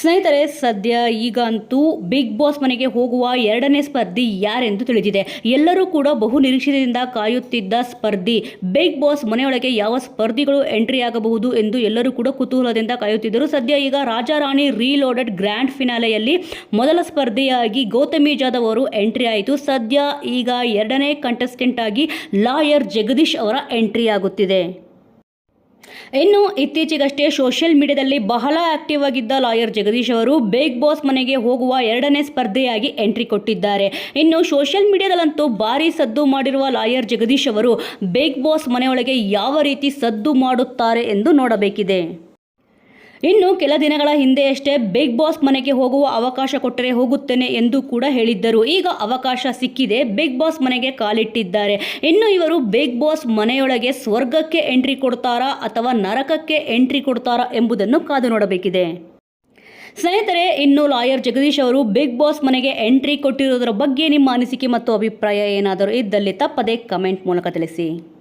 ಸ್ನೇಹಿತರೆ, ಸದ್ಯ ಈಗ ಅಂತೂ ಬಿಗ್ ಬಾಸ್ ಮನೆಗೆ ಹೋಗುವ ಎರಡನೇ ಸ್ಪರ್ಧಿ ಯಾರೆಂದು ತಿಳಿದಿದೆ. ಎಲ್ಲರೂ ಕೂಡ ಬಹು ನಿರೀಕ್ಷೆಯಿಂದ ಕಾಯುತ್ತಿದ್ದ ಸ್ಪರ್ಧಿ. ಬಿಗ್ ಬಾಸ್ ಮನೆಯೊಳಗೆ ಯಾವ ಸ್ಪರ್ಧಿಗಳು ಎಂಟ್ರಿ ಆಗಬಹುದು ಎಂದು ಎಲ್ಲರೂ ಕೂಡ ಕುತೂಹಲದಿಂದ ಕಾಯುತ್ತಿದ್ದರು. ಸದ್ಯ ಈಗ ರಾಜಾರಾಣಿ ರೀಲೋಡೆಡ್ ಗ್ರ್ಯಾಂಡ್ ಫಿನಾಲೆಯಲ್ಲಿ ಮೊದಲ ಸ್ಪರ್ಧಿಯಾಗಿ ಗೌತಮಿ ಜಾಧವ್ ಅವರು ಎಂಟ್ರಿ ಆಯಿತು. ಸದ್ಯ ಈಗ ಎರಡನೇ ಕಂಟೆಸ್ಟೆಂಟ್ ಆಗಿ ಲಾಯರ್ ಜಗದೀಶ್ ಅವರ ಎಂಟ್ರಿ ಆಗುತ್ತಿದೆ. ಇನ್ನು ಇತ್ತೀಚೆಗಷ್ಟೇ ಸೋಷಿಯಲ್ ಮೀಡಿಯಾದಲ್ಲಿ ಬಹಳ ಆಕ್ಟಿವ್ ಆಗಿದ್ದ ಲಾಯರ್ ಜಗದೀಶ್ ಅವರು ಬಿಗ್ ಬಾಸ್ ಮನೆಗೆ ಹೋಗುವ ಎರಡನೇ ಸ್ಪರ್ಧೆಯಾಗಿ ಎಂಟ್ರಿ ಕೊಟ್ಟಿದ್ದಾರೆ. ಇನ್ನು ಸೋಷಿಯಲ್ ಮೀಡಿಯಾದಲ್ಲಂತೂ ಭಾರಿ ಸದ್ದು ಮಾಡಿರುವ ಲಾಯರ್ ಜಗದೀಶ್ ಅವರು ಬಿಗ್ ಬಾಸ್ ಮನೆಯೊಳಗೆ ಯಾವ ರೀತಿ ಸದ್ದು ಮಾಡುತ್ತಾರೆ ಎಂದು ನೋಡಬೇಕಿದೆ. ಇನ್ನು ಕೆಲ ದಿನಗಳ ಹಿಂದೆಯಷ್ಟೇ ಬಿಗ್ ಬಾಸ್ ಮನೆಗೆ ಹೋಗುವ ಅವಕಾಶ ಕೊಟ್ಟರೆ ಹೋಗುತ್ತೇನೆ ಎಂದು ಕೂಡ ಹೇಳಿದ್ದರು. ಈಗ ಅವಕಾಶ ಸಿಕ್ಕಿದೆ. ಬಿಗ್ ಬಾಸ್ ಮನೆಗೆ ಕಾಲಿಟ್ಟಿದ್ದಾರೆ. ಇನ್ನು ಇವರು ಬಿಗ್ ಬಾಸ್ ಮನೆಯೊಳಗೆ ಸ್ವರ್ಗಕ್ಕೆ ಎಂಟ್ರಿ ಕೊಡ್ತಾರಾ ಅಥವಾ ನರಕಕ್ಕೆ ಎಂಟ್ರಿ ಕೊಡ್ತಾರಾ ಎಂಬುದನ್ನು ಕಾದು ನೋಡಬೇಕಿದೆ. ಸ್ನೇಹಿತರೆ, ಇನ್ನು ಲಾಯರ್ ಜಗದೀಶ್ ಅವರು ಬಿಗ್ ಬಾಸ್ ಮನೆಗೆ ಎಂಟ್ರಿ ಕೊಟ್ಟಿರುವುದರ ಬಗ್ಗೆ ನಿಮ್ಮ ಅನಿಸಿಕೆ ಮತ್ತು ಅಭಿಪ್ರಾಯ ಏನಾದರೂ ಇದ್ದಲ್ಲಿ ತಪ್ಪದೆ ಕಮೆಂಟ್ ಮೂಲಕ ತಿಳಿಸಿ.